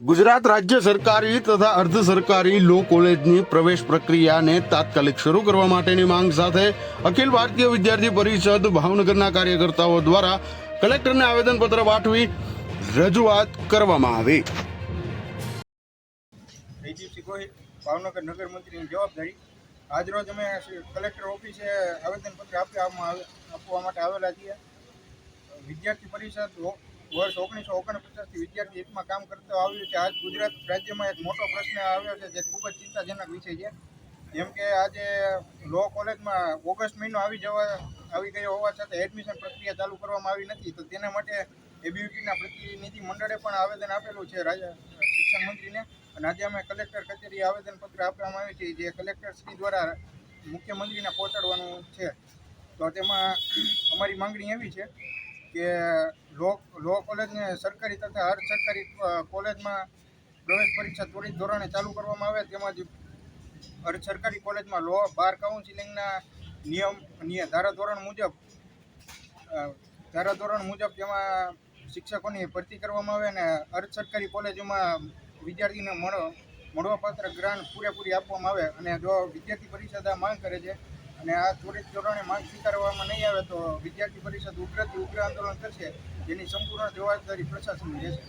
ગુજરાત રાજ્ય સરકારી તથા અર્ધ સરકારી લો કોલેજની પ્રવેશ પ્રક્રિયાને તાત્કાલિક શરૂ કરવા માટેની માંગ સાથે અખિલ ભારતીય વિદ્યાર્થી પરિષદ ભાવનગરના કાર્યકર્તાઓ દ્વારા કલેક્ટરને આવેદનપત્ર પાઠવી રજૂઆત કરવામાં આવી. ભાવનગર નગર મંત્રીની જવાબદારી આજરોજ અમે કલેક્ટર ઓફિસે આવેદનપત્ર આપવામાં આપવા માટે આવેલા છીએ. વિદ્યાર્થી પરિષદ વર્ષ ઓગણીસો ઓગણપચાસથી વિદ્યાર્થી હિતમાં કામ કરતો આવ્યું છે. આજ ગુજરાત રાજ્યમાં એક મોટો પ્રશ્ન આવ્યો છે જે ખૂબ જ ચિંતાજનક વિષય છે. જેમ કે આજે લો કોલેજમાં ઓગસ્ટ મહિનો આવી જવા, આવી ગયો હોવા છતાં એડમિશન પ્રક્રિયા ચાલુ કરવામાં આવી નથી. તો તેના માટે એબીવીપીના પ્રતિનિધિ મંડળે પણ આવેદન આપેલું છે શિક્ષણ મંત્રીને. અને આજે અમે કલેક્ટર કચેરીએ આવેદનપત્ર આપવામાં આવ્યું છે જે કલેક્ટર શ્રી દ્વારા મુખ્યમંત્રીને પહોંચાડવાનું છે. તો તેમાં અમારી માંગણી એવી છે કે લો લો કોલેજને સરકારી તથા અર્ધ સરકારી કોલેજમાં પ્રવેશ પરીક્ષા ત્વરિત ધોરણે ચાલુ કરવામાં આવે તેમજ અર્ધ સરકારી કોલેજમાં લો બાર કાઉન્સિલિંગના નિયમ નિય ધારાધોરણ મુજબ ધારાધોરણ મુજબ તેમાં શિક્ષકોની ભરતી કરવામાં આવે અને અર્ધ સરકારી કોલેજોમાં વિદ્યાર્થીને મળો, મળવાપાત્ર ગ્રાન્ટ પૂરેપૂરી આપવામાં આવે અને જો વિદ્યાર્થી પરિષદ માંગ કરે છે અને આ ત્વરિત ધોરણે માંગ સ્વીકારવામાં નહીં આવે તો વિદ્યાર્થી પરિષદ ઉગ્રથી ઉગ્ર આંદોલન કરશે, જેની સંપૂર્ણ જવાબદારી પ્રશાસનની રહેશે.